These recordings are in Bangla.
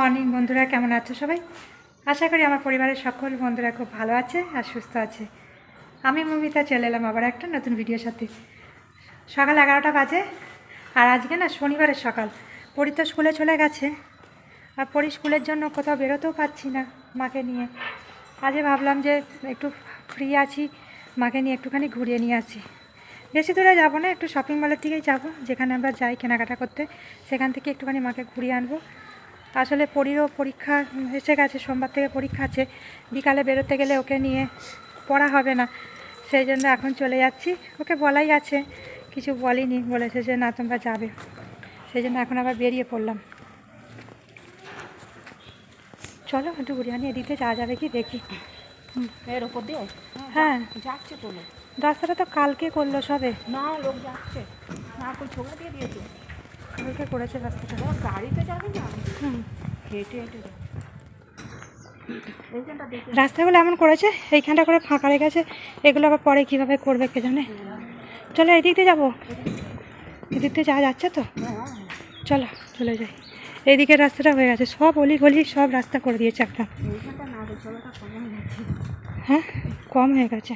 মর্নিং বন্ধুরা, কেমন আছো সবাই? আশা করি আমার পরিবারের সকল বন্ধুরা খুব ভালো আছে আর সুস্থ আছে। আমি মমিতা, চলে এলাম আবার একটা নতুন ভিডিওর সাথে। সকাল এগারোটা বাজে, আর আজকে না শনিবারের সকাল। পরি তো স্কুলে চলে গেছে, আর পরি স্কুলের জন্য কোথাও বেরোতেও পাচ্ছি না মাকে নিয়ে। আজকে ভাবলাম যে একটু ফ্রি আছি, মাকে নিয়ে একটুখানি ঘুরিয়ে নিয়ে আসি। বেশি দূরে যাব না, একটু শপিং মলের দিকেই যাব, যেখানে আমরা যাই কেনাকাটা করতে, সেখান থেকে একটুখানি মাকে ঘুরিয়ে আনব। আসলে পরীরও পরীক্ষা এসে গেছে সোমবার থেকে পরীক্ষা আছে। বিকালে বেরোতে গেলে ওকে নিয়ে পড়া হবে না। সেই জন্য এখন চলে যাচ্ছি। ওকে বলাই আছে কিছু বলিনি বলেছে যে না তোমরা যাবে। সেই জন্য এখন আবার বেরিয়ে পড়লাম। চলো একটু ঘুরিয়ে আনি এদিকে যাওয়া যাবে কি দেখি। এর ওপর দিয়ে? হ্যাঁ। যাচ্ছে তো রাস্তাটা তো কালকে করল সবে। না লোক যাচ্ছে। না কই ছোকা দিয়ে দিয়েছে? কালকে করেছে রাস্তাটা। গাড়িতে যাবে না? হেঁটে হেঁটে রাস্তাগুলো এমন করেছে এইখানটা করে ফাঁকা রেখেছে এগুলো আবার পরে কীভাবে করবে কে জানে? চলো এদিক দিয়ে যাব। এদিক দিয়ে যাওয়া যাচ্ছে তো? চলো চলে যাই। এইদিকের রাস্তাটা হয়ে গেছে সব অলি গলি সব রাস্তা করে দিয়েছে একটা। হ্যাঁ কম হয়ে গেছে।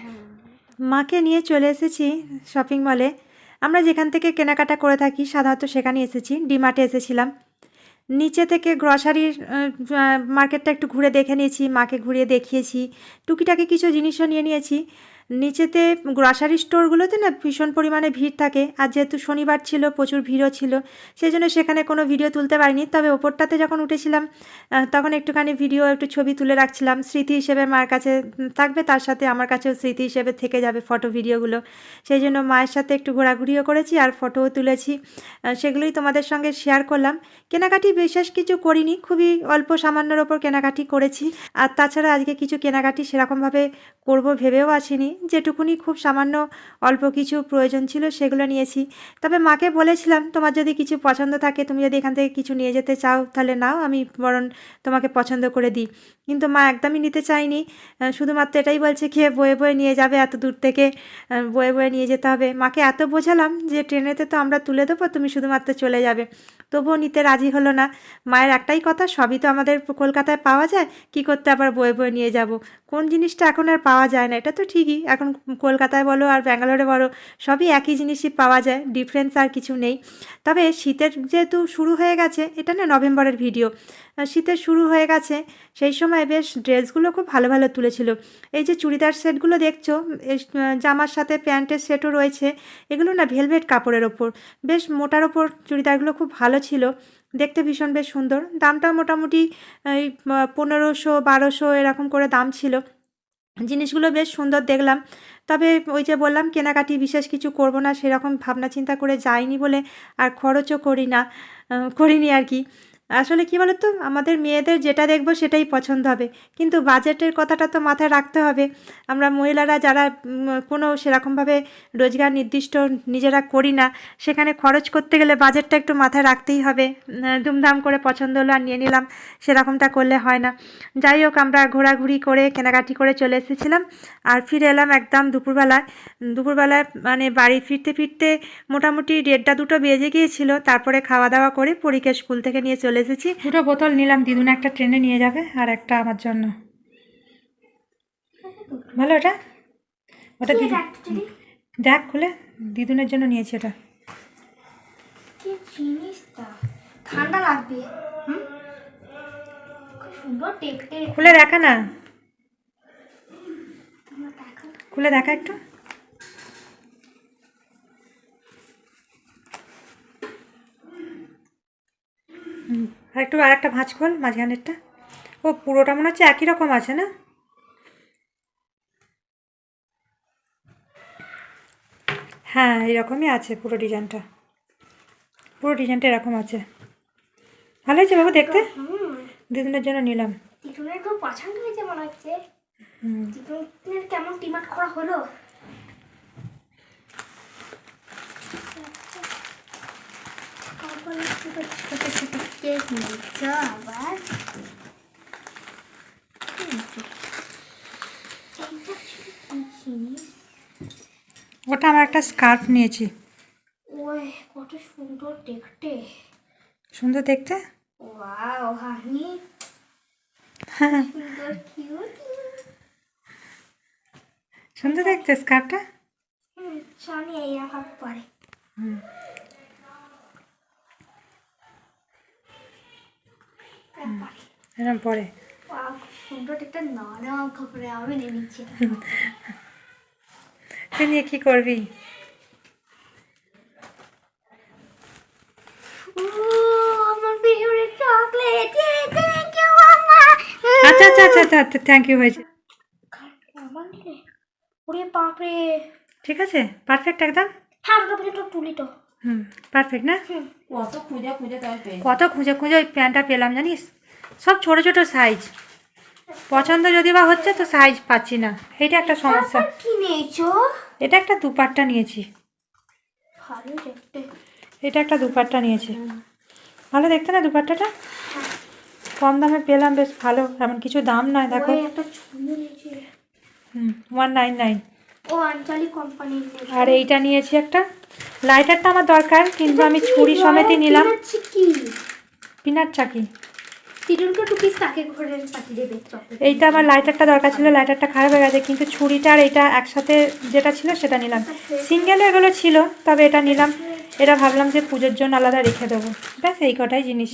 মাকে নিয়ে চলে এসেছি শপিং মলে আমরা যেখান থেকে কেনাকাটা করে থাকি, সাধারণত সেখানে এসেছি, ডিমার্টে এসেছিলাম। নিচে থেকে গ্রসারির মার্কেটটা একটু ঘুরে দেখে নিয়েছি, মাকে ঘুরিয়ে দেখিয়েছি, টুকিটাকি কিছু জিনিসও নিয়ে নিয়েছি। নিচেতে গ্রসারি স্টোরগুলোতে না ভীষণ পরিমাণে ভিড় থাকে। আর যেহেতু শনিবার ছিল, প্রচুর ভিড়ও ছিল সেই জন্য সেখানে কোনো ভিডিও তুলতে পারিনি। তবে ওপরটাতে যখন উঠেছিলাম তখন একটুখানি ভিডিও একটু ছবি তুলে রাখছিলাম। স্মৃতি হিসেবে মার কাছে থাকবে, তার সাথে আমার কাছেও স্মৃতি হিসেবে থেকে যাবে ফটো ভিডিওগুলো সেই জন্য মায়ের সাথে একটু ঘোরাঘুরিও করেছি আর ফটোও তুলেছি। সেগুলোই তোমাদের সঙ্গে শেয়ার করলাম। কেনাকাটি বিশেষ কিছু করিনি, খুবই অল্প সামান্যর ওপর কেনাকাটি করেছি। আর তাছাড়া আজকে কিছু কেনাকাটি সেরকমভাবে করব ভেবেও আসিনি। যেটুকুনি খুব সামান্য অল্প কিছু প্রয়োজন ছিল সেগুলো নিয়েছি। তবে মাকে বলেছিলাম তোমার যদি কিছু পছন্দ থাকে তুমি যদি এখান থেকে কিছু নিয়ে যেতে চাও তাহলে নাও আমি বরং তোমাকে পছন্দ করে দিই। কিন্তু মা একদমই নিতে আহ, শুধুমাত্র এটাই বলছে খেয়ে বয়ে বয়ে নিয়ে যাবে এত দূর থেকে বয়ে বয়ে নিয়ে যেতে হবে। মাকে এত বোঝালাম যে ট্রেনেতে তো আমরা তুলে দেবো তুমি শুধুমাত্র চলে যাবে। তবুও নিতে রাজি হলো না। মায়ের একটাই কথা, সবই তো আমাদের কলকাতায় পাওয়া যায়, কি করতে আবার বয়ে বয়ে নিয়ে যাব? কোন জিনিসটা এখন আর পাওয়া যায় না, এটা তো ঠিকই। এখন কলকাতায় বলো আর ব্যাঙ্গালোরে বলো, সবই একই জিনিসই পাওয়া যায় ডিফারেন্স আর কিছু নেই। তবে শীতের যেহেতু শুরু হয়ে গেছে, এটা না নভেম্বরের ভিডিও শীতের শুরু হয়ে গেছে। সেই সময় বেশ ড্রেসগুলো খুব ভালো ভালো তুলেছিল। এই যে চুড়িদার সেটগুলো দেখছ জামার সাথে প্যান্টের সেটও রয়েছে। এগুলো না ভেলভেট কাপড়ের ওপর। বেশ মোটার ওপর চুড়িদারগুলো খুব ভালো ছিল। দেখতে ভীষণ বেশ সুন্দর। দামটা মোটামুটি, এই পনেরোশো, বারোশো এরকম করে দাম ছিল। জিনিসগুলো বেশ সুন্দর দেখলাম। তবে ওই যে বললাম, কেনাকাটি বিশেষ কিছু করব না, সেরকম ভাবনা চিন্তা করে যাইনি বলে আর খরচও করি না করিনি আর কি। আসলে কি বলো তো আমাদের মেয়েদের যেটা দেখব সেটাই পছন্দ হবে। কিন্তু বাজেটের কথাটা তো মাথায় রাখতে হবে। আমরা মহিলারা যারা কোনো সেরকমভাবে রোজগার নির্দিষ্ট নিজেরা করি না, সেখানে খরচ করতে গেলে বাজেটটা একটু মাথায় রাখতেই হবে। ধুমধাম করে পছন্দ হলো আর নিয়ে নিলাম, সেরকমটা করলে হয় না। যাই হোক, আমরা ঘোরাঘুরি করে, কেনাকাটি করে চলে এসেছিলাম আর ফিরে এলাম একদম দুপুরবেলায়। দুপুরবেলায় মানে বাড়ি ফিরতে ফিরতে মোটামুটি দেড়টা দুটো বেজে গিয়েছিল। তারপরে খাওয়া দাওয়া করে পরীকে স্কুল থেকে নিয়ে চলে এসেছি। দুটো বোতল নিলাম দিদুন একটা ট্রেনে নিয়ে যাবে আর একটা আমার জন্য। ভালো ওটা ওটা দিদি দেখ খুলে। দিদুনের জন্য নিয়েছি ওটা ঠান্ডা লাগবে। খুলে দেখা না। খুলে দেখা একটু হুম, আর একটু আর একটা ভাঁজ খোল মাঝখানেরটা। ও পুরোটা মনে হচ্ছে একই রকম আছে না? হ্যাঁ এরকমই আছে পুরো ডিজাইনটা। পুরো ডিজাইনটা এরকম আছে। ভালো হয়েছে বাবু দেখতে? দিদিনের জন্য নিলাম। খুব পছন্দ হয়েছে মনে হচ্ছে। কেমন টিমাট করা হলো? তারপরে ছোট ছোট ছোট কেক নিচ্ছ আবার ওটা আমার একটা স্কার্ফ নিয়েছি। ওই কত সুন্দর দেখতে। সুন্দর দেখতে? Wow honey. হ্যাঁ। সুন্দর কিউট সুন্দর দেখতে স্কার্টটা হুম সনি এইরকম পরে। হুম এরকম পরে ওয়াও খুব সুন্দর একটা নরম কাপড়ে আমি তুই নিয়ে কী করবি? আচ্ছা আচ্ছা আচ্ছা আচ্ছা আচ্ছা থ্যাংক ইউ হয়েছে ওরে বাপরে ঠিক আছে পারফেক্ট একদম। হ্যাঁ তুলি তো হুম। পারফেক্ট না কত খুঁজে খুঁজে কত খুঁজে খুঁজে ওই প্যান্টটা পেলাম জানিস? সব ছোট ছোট সাইজ পছন্দ যদি বা হচ্ছে তো সাইজ পাচ্ছি না। এটা একটা সমস্যা। এটা একটা দুপাট্টা নিয়েছি। এটা একটা দুপাট্টা নিয়েছি। ভালো দেখতে না দুপাট্টাটা? কম দামে পেলাম বেশ ভালো। এমন কিছু দাম নয় দেখো। হুম ওয়ান নাইন নাইন আর এইটা নিয়েছি একটা। লাইটারটা আমার দরকার কিন্তু আমি ছুরি সমেতই নিলাম। পিনাট চাকি এইটা আমার লাইটারটা দরকার ছিল লাইটারটা খারাপ হয়ে গেছে কিন্তু ছুরিটা আর এটা একসাথে যেটা ছিল সেটা নিলাম। সিঙ্গেল এগুলো ছিল তবে এটা নিলাম। এটা ভাবলাম যে পুজোর জন্য আলাদা রেখে দেবো। ব্যাস এই কটাই জিনিস।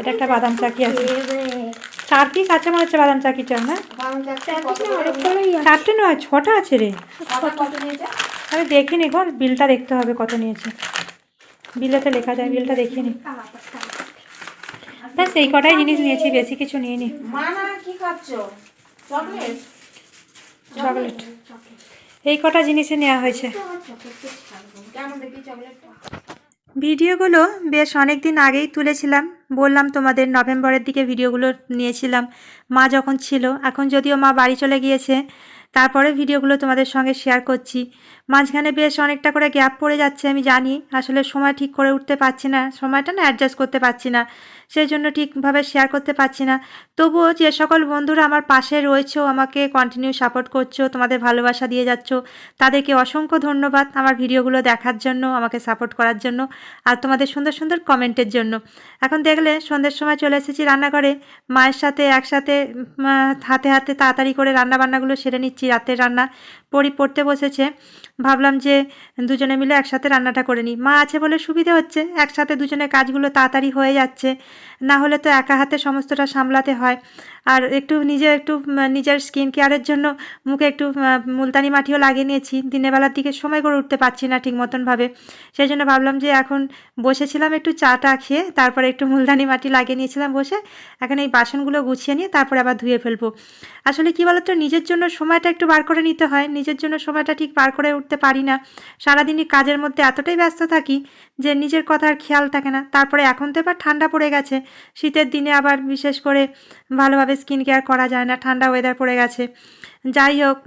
এটা একটা বাদাম চাকি আছে। চার পিস আছে মনে হচ্ছে বাদাম চাকিটা না? চারটে নয় ছটা আছে রে। আমি দেখিনি গো বিলটা দেখতে হবে কত নিয়েছে। বিলেতে লেখা যায় বিলটা দেখিনি। ব্যাস এই কটাই জিনিস নিয়েছি বেশি কিছু মা না চকলেট? এই কটা জিনিসে নেওয়া হয়েছে। ভিডিওগুলো বেশ অনেক দিন আগেই তুলেছিলাম। বললাম তোমাদের নভেম্বরের দিকে ভিডিওগুলো নিয়েছিলাম। মা যখন ছিল এখন যদিও মা বাড়ি চলে গিয়েছে তারপরে ভিডিওগুলো তোমাদের সঙ্গে শেয়ার করছি। মাঝখানে বেশ অনেকটা করে গ্যাপ পড়ে যাচ্ছে, আমি জানি। আসলে সময় ঠিক করে উঠতে পারছি না, সময়টা না অ্যাডজাস্ট করতে পারছি না সেই জন্য ঠিকভাবে শেয়ার করতে পারছি না। তবুও যে সকল বন্ধুরা আমার পাশে রয়েছো, আমাকে কন্টিনিউ সাপোর্ট করছ, তোমাদের ভালোবাসা দিয়ে যাচ্ছ, তাদেরকে অসংখ্য ধন্যবাদ আমার ভিডিওগুলো দেখার জন্য, আমাকে সাপোর্ট করার জন্য, আর তোমাদের সুন্দর সুন্দর কমেন্টের জন্য। এখন দেখলে সন্ধ্যের সময় চলে এসেছি রান্নাঘরে, মায়ের সাথে একসাথে হাতে হাতে তাড়াতাড়ি করে রান্না বান্নাগুলো সেরে নিচ্ছি, রাতের রান্না পড়ি পড়তে বসেছে। ভাবলাম যে দুজনে মিলে একসাথে রান্নাটা করে নিই। মা আছে বলে সুবিধে হচ্ছে। একসাথে দুজনে কাজগুলো তাড়াতাড়ি হয়ে যাচ্ছে। না হলে তো একা হাতে সমস্তটা সামলাতে হয়। আর একটু নিজে একটু নিজের স্কিন কেয়ারের জন্য মুখে একটু মুলতানি মাটিও লাগিয়ে নিয়েছি। দিনের বেলার দিকে সময় করে উঠতে পারছি না ঠিক মতনভাবে সেই জন্য ভাবলাম যে এখন বসেছিলাম একটু চাটা খেয়ে, তারপরে একটু মুলতানি মাটি লাগিয়ে নিয়েছিলাম বসে। এখন এই বাসনগুলো গুছিয়ে নিয়ে তারপরে আবার ধুয়ে ফেলব। আসলে কী বলতো, নিজের জন্য সময়টা একটু বার করে নিতে হয়। নিজের জন্য সময়টা ঠিক বার করে উঠতে পারি না। সারাদিনই কাজের মধ্যে এতটাই ব্যস্ত থাকি যে নিজের কথার খেয়াল থাকে না। তারপরে এখন তো এবার ঠান্ডা পড়ে গেছে। শীতের দিনে আবার বিশেষ করে ভালোভাবে স্কিন কেয়ার করা যায় না, ঠান্ডা ওয়েদার পড়ে গেছে। যাই হোক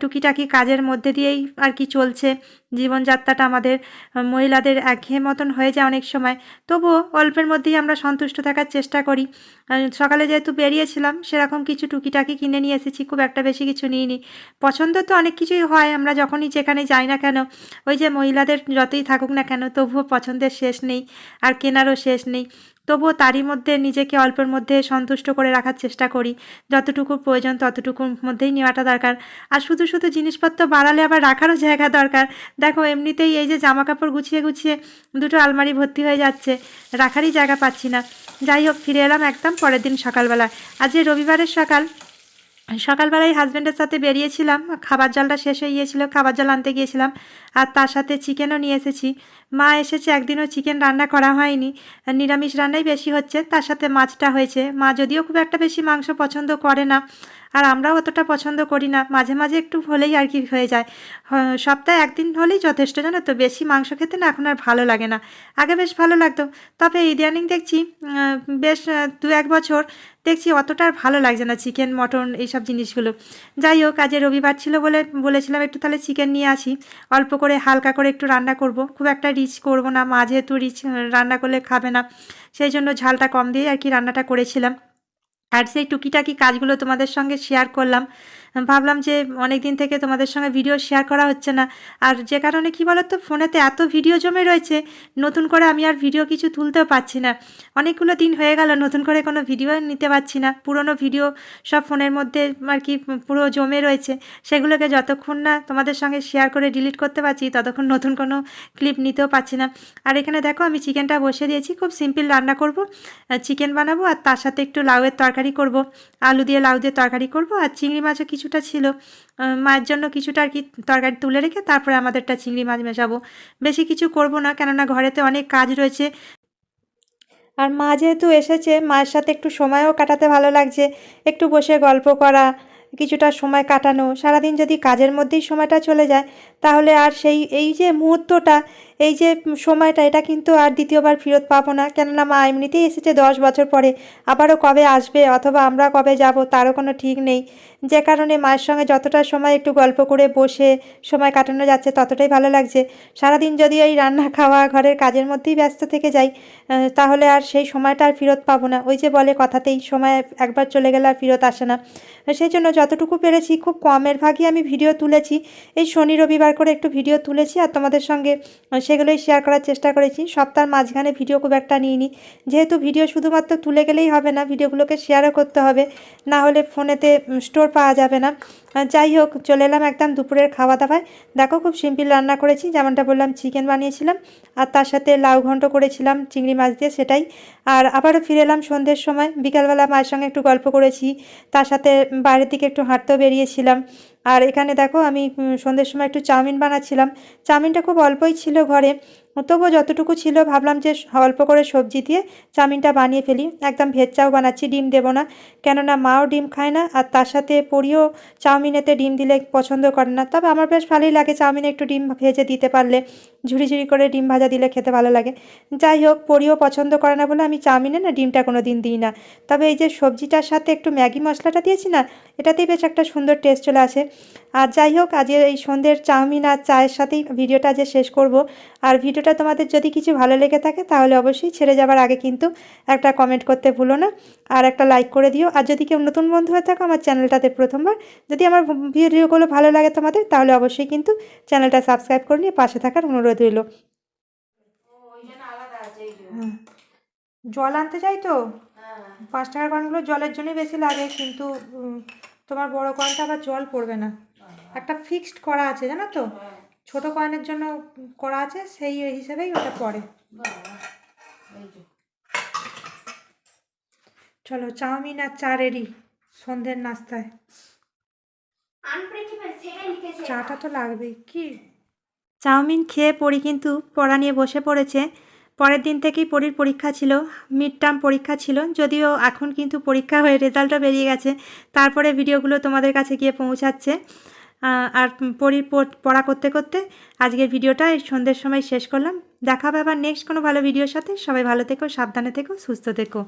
টুকিটাকি কাজের মধ্যে দিয়েই আর কি চলছে। জীবনযাত্রাটা আমাদের মহিলাদের একঘেয়ে মতন হয়ে যায় অনেক সময়। তবুও অল্পের মধ্যেই আমরা সন্তুষ্ট থাকার চেষ্টা করি। সকালে যেহেতু বেরিয়েছিলাম, সেরকম কিছু টুকিটাকি কিনে নিয়ে এসেছি, খুব একটা বেশি কিছু নিইনি। পছন্দ তো অনেক কিছুই হয়, আমরা যখনই যেখানে যাই না কেন, ওই যে মহিলাদের যতই থাকুক না কেন, তবুও পছন্দের শেষ নেই, আর কেনারও শেষ নেই। তবুও তারই মধ্যে নিজেকে অল্পের মধ্যে সন্তুষ্ট করে রাখার চেষ্টা করি। যতটুকু প্রয়োজন ততটুকুর মধ্যেই নেওয়াটা দরকার। আর শুধু শুধু জিনিসপত্র বাড়ালে আবার রাখারও জায়গা দরকার। দেখো, এমনিতেই এই যে জামা কাপড় গুছিয়ে গুছিয়ে দুটো আলমারি ভর্তি হয়ে যাচ্ছে, রাখারই জায়গা পাচ্ছি না। যাই হোক, ফিরে এলাম একদম পরের দিন সকালবেলা আজ রবিবারের সকাল, সকালবেলায় হাজব্যান্ডের সাথে বেরিয়েছিলাম, খাবার জলটা শেষ হয়ে গিয়েছিল, খাবার জল আনতে গিয়েছিলাম। আর তার সাথে চিকেনও নিয়ে এসেছি। মা এসেছে, একদিনও চিকেন রান্না করা হয়নি। নিরামিষ রান্নাই বেশি হচ্ছে, তার সাথে মাছটা হয়েছে। মা যদিও খুব একটা বেশি মাংস পছন্দ করে না, আর আমরাও অতটা পছন্দ করি না। মাঝে মাঝে একটু হলেই আর কি হয়ে যায়। সপ্তাহে একদিন হলেই যথেষ্ট, জানো তো? বেশি মাংস খেতে না এখন আর ভালো লাগে না। আগে বেশ ভালো লাগতো। তবে ইদানিং দেখছি বেশ দু এক বছর দেখছি অতটা আর ভালো লাগছে না চিকেন মটন এইসব জিনিসগুলো। যাই হোক আজকে রবিবার ছিল বলে বলেছিলাম, একটু তাহলে চিকেন নিয়ে আসি। অল্প করে, হালকা করে একটু রান্না করব। খুব একটা রিচ করব না, মা যেহেতু রিচ রান্না করলে খাবে না, সেই জন্য ঝালটা কম দিয়ে আর কি রান্নাটা করেছিলাম। আর সেই টুকিটাকি কাজগুলো তোমাদের সঙ্গে শেয়ার করলাম। ভাবলাম যে অনেক দিন থেকে তোমাদের সঙ্গে ভিডিও শেয়ার করা হচ্ছে না। আর যে কারণে কি বলো তো ফোনেতে এত ভিডিও জমে রয়েছে, নতুন করে আমি আর ভিডিও কিছু তুলতেও পারছি না। অনেকগুলো দিন হয়ে গেল, নতুন করে কোনো ভিডিও নিতে পারছি না। পুরনো ভিডিও সব ফোনের মধ্যে আর কি পুরো জমে রয়েছে। সেগুলোকে যতক্ষণ না তোমাদের সঙ্গে শেয়ার করে ডিলিট করতে পারছি, ততক্ষণ নতুন কোনো ক্লিপ নিতেও পারছি না। আর এখানে দেখো, আমি চিকেনটা বসিয়ে দিয়েছি, খুব সিম্পল রান্না করব। চিকেন বানাবো, আর তার সাথে একটু লাউয়ের তরকারি করব। আলু দিয়ে লাউ দিয়ে তরকারি করব, আর চিংড়ি মাছও কিছুটা ছিল। মায়ের জন্য কিছুটা আর কি তরকারি তুলে রেখে তারপরে আমাদেরটা চিংড়ি মাছ মেশাবো। বেশি কিছু করব না, কেননা ঘরেতে অনেক কাজ রয়েছে। আর মা যেহেতু এসেছে, মায়ের সাথে একটু সময়ও কাটাতে ভালো লাগছে। একটু বসে গল্প করা কিছুটা সময় কাটানো, সারাদিন যদি কাজের মধ্যেই সময়টা চলে যায়, তাহলে আর সেই, এই যে মুহূর্তটা, এই যে সময়টা, এটা কিন্তু আর দ্বিতীয়বার ফেরত পাবো না। কেননা মা এমনিতেই এসেছে দশ বছর পরে, আবারও কবে আসবে অথবা আমরা কবে যাব তারও কোনো ঠিক নেই। যে কারণে মায়ের সঙ্গে যতটা সময় একটু গল্প করে বসে সময় কাটানো যাচ্ছে, ততটাই ভালো লাগছে। সারাদিন যদি এই রান্না খাওয়া, ঘরের কাজের মধ্যেই ব্যস্ত থেকে যাই তাহলে আর সেই সময়টা আর ফেরত পাবো না। ওই যে বলে কথাতেই, সময় একবার চলে গেলে আর ফেরত আসে না। সেই জন্য যতটুকু পেরেছি, খুব কমের ভাগই আমি ভিডিও তুলেছি। এই শনি রবিবার করে একটু ভিডিও তুলেছি আর তোমাদের সঙ্গে সেগুলোই শেয়ার করার চেষ্টা করেছি। সপ্তাহের মাঝখানে ভিডিও খুব একটা নিইনি। যেহেতু ভিডিও শুধুমাত্র তুলে গেলেই হবে না, ভিডিওগুলোকে শেয়ারও করতে হবে। না হলে ফোনেতে স্টোর পাওয়া যাবে না। যাই হোক, চলে এলাম একদম দুপুরের খাওয়া দাওয়ায় দেখো খুব সিম্পল রান্না করেছি, যেমনটা বললাম চিকেন বানিয়েছিলাম আর তার সাথে লাউ ঘন্ট করেছিলাম, চিংড়ি মাছ দিয়ে সেটাই। আর আবারও ফিরে এলাম সন্ধ্যের সময়। বিকালবেলা মায়ের সঙ্গে একটু গল্প করেছি। তার সাথে বাইরের দিকে একটু হাঁটতেও বেরিয়েছিলাম। আর এখানে দেখো আমি সন্ধ্যের সময় একটু চাউমিন বানাচ্ছিলাম। চাউমিনটা খুব অল্পই ছিল ঘরে। তবুও যতটুকু ছিল ভাবলাম যে অল্প করে সবজি দিয়ে চাউমিনটা বানিয়ে ফেলি। একদম ভেজ চাও বানাচ্ছি, ডিম দেবো না। কেননা মাও ডিম খায় না আর তার সাথে পরিও চাউমিনেতে ডিম দিলে পছন্দ করে না। তবে আমার বেশ ভালোই লাগে চাউমিনে একটু ডিম ভেজে দিতে পারলে। ঝুড়ি ঝুড়ি করে ডিম ভাজা দিলে খেতে ভালো লাগে। যাই হোক, পরিও পছন্দ করে না বলে আমি চাউমিনে না ডিমটা কোনো দিন দিই না। তবে এই যে সবজিটার সাথে একটু ম্যাগি মশলাটা দিয়েছি না, এটাতেই বেশ একটা সুন্দর টেস্ট চলে আসে। আর যাই হোক আজ এই সন্ধ্যের চাউমিন আর চায়ের সাথেই ভিডিওটা যে শেষ করব। আর ভিডিওটা তোমাদের যদি কিছু ভালো লেগে থাকে, তাহলে অবশ্যই ছেড়ে যাবার আগে কিন্তু একটা কমেন্ট করতে ভুলো না। আর একটা লাইক করে দিও। আর যদি কেউ নতুন বন্ধু হয়ে থাকো, আমার চ্যানেলটাতে প্রথমবার। যদি আমার ভিডিওগুলো ভালো লাগে তোমাদের, তাহলে অবশ্যই কিন্তু চ্যানেলটা সাবস্ক্রাইব করে নিয়ে পাশে থাকার অনুরোধ এই জন্য হ্যাঁ। জল আনতে চাই তো? হ্যাঁ। পাঁচ টাকার কয়েনগুলো জলের জন্যই বেশি লাগে কিন্তু তোমার বড় কয়েনটা আবার জল পড়বে না। একটা ফিক্সড করা আছে জানো তো? হ্যাঁ। ছোট কয়েনের জন্য করা আছে সেই হিসেবেই ওটা পড়ে। বাবা এই যে। চলো চাউমিন আর চা রেডি সন্ধ্যের নাস্তায়। চাটা তো লাগবেই কি? চাউমিন খেয়ে পড়ি কিন্তু পড়া নিয়ে বসে পড়েছে। পরের দিন থেকেই পরীর পরীক্ষা ছিল মিড টার্ম পরীক্ষা ছিল, যদিও এখন কিন্তু পরীক্ষা হয়ে রেজাল্টও বেরিয়ে গেছে। তারপরে ভিডিওগুলো তোমাদের কাছে গিয়ে পৌঁছাচ্ছে। আর পরীর পড়া করতে করতে আজকের ভিডিওটা এই সন্ধ্যের সময় শেষ করলাম। দেখা হবে আবার নেক্সট কোনো ভালো ভিডিওর সাথে। সবাই ভালো থেকো, সাবধানে থেকো, সুস্থ থেকো।